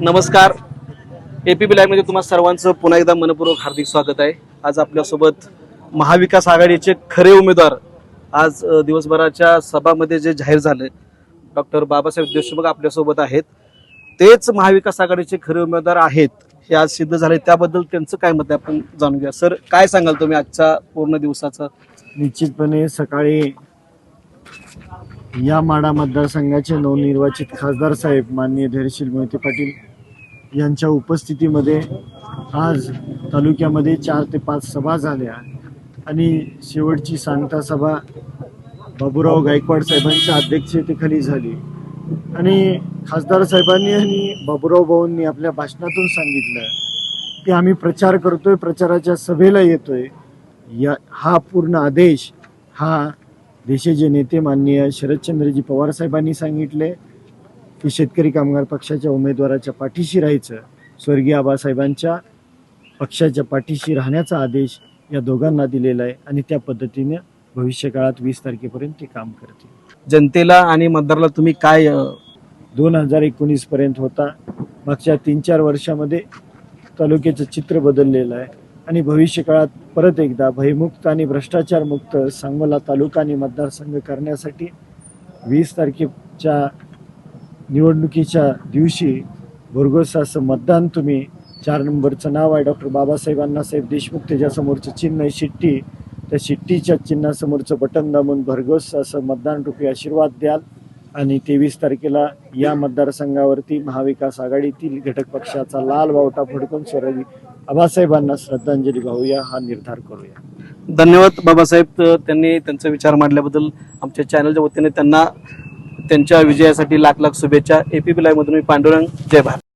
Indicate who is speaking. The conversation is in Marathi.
Speaker 1: नमस्कार. ए पी बी लाईव्हमध्ये तुम्हाला सर्वांचं पुन्हा एकदा मनपूर्वक हार्दिक स्वागत आहे. आज आपल्यासोबत महाविकास आघाडीचे खरे उमेदवार आज दिवसभराच्या सभामध्ये जे जाहीर झालं डॉक्टर बाबासाहेब देशमुख आपल्यासोबत आहेत. तेच महाविकास आघाडीचे खरे उमेदवार आहेत हे आज सिद्ध झाले. त्याबद्दल त्यांचं काय मत आहे? आपण जाणून घ्या सर काय सांगाल तुम्ही आजच्या पूर्ण दिवसाचं?
Speaker 2: निश्चितपणे सकाळी या माडा मतदारसंघाचे नवनिर्वाचित खासदार साहेब माननीय धैर्यशील मोहिते पाटील यांच्या उपस्थितीमध्ये आज तालुक्यामध्ये चार ते पाच सभा झाल्या. आणि शेवटची सांगता सभा बाबूराव गायकवाड साहेबांच्या अध्यक्षतेखाली झाली. आणि खासदार साहेबांनी आणि बाबूराव भाऊंनी आपल्या भाषणातून सांगितलं की आम्ही प्रचार करतोय प्रचाराच्या सभेला येतोय. या हा पूर्ण आदेश हा देशाचे नेते माननीय शरदचंद्रजी पवार साहेबांनी सांगितले. की शेतकरी कामगार पक्षाच्या उमेदवाराच्या पाठीशी राहायचं स्वर्गीय आबासाहेबांच्या पक्षाच्या पाठीशी राहण्याचा आदेश या दोघांना दिलेला आहे आणि त्या पद्धतीने भविष्यकाळात वीस तारखेपर्यंत ते काम करतील.
Speaker 1: जनतेला आणि मतदाराला तुम्ही काय
Speaker 2: दोन हजार एकोणीस पर्यंत होता. मागच्या तीन चार वर्षामध्ये तालुक्याचं चित्र बदललेलं आहे आणि भविष्य काळात परत एकदा भयमुक्त आणि भ्रष्टाचारमुक्त सांगोला तालुका आणि मतदारसंघ करण्यासाठी वीस तारखेच्या निवडणुकीच्या दिवशी भरघोस असं मतदान तुम्ही चार नंबरचं नाव आहे. डॉक्टर बाबासाहेब अण्णासाहेब देशमुख त्याच्यासमोरचं चिन्ह आहे शिट्टी. त्या शिट्टीच्या चिन्हासमोरचं बटन दाबून भरघोस असं मतदान रूपी आशीर्वाद द्याल. आणि तेवीस तारखेला या मतदारसंघावरती महाविकास आघाडीतील घटक पक्षाचा लाल बावटा फडकून स्वराजी आबासाहेबांना श्रद्धांजली वाहूया हा निर्धार करूया.
Speaker 1: धन्यवाद बाबासाहेब. त्यांनी त्यांचा विचार मांडल्याबद्दल आमच्या चॅनलच्या वतीने त्यांना त्यांच्या विजयासाठी लाख लाख शुभेच्छा. एपीपी लाईव्ह मधून मी पांडुरंग. जय भारत.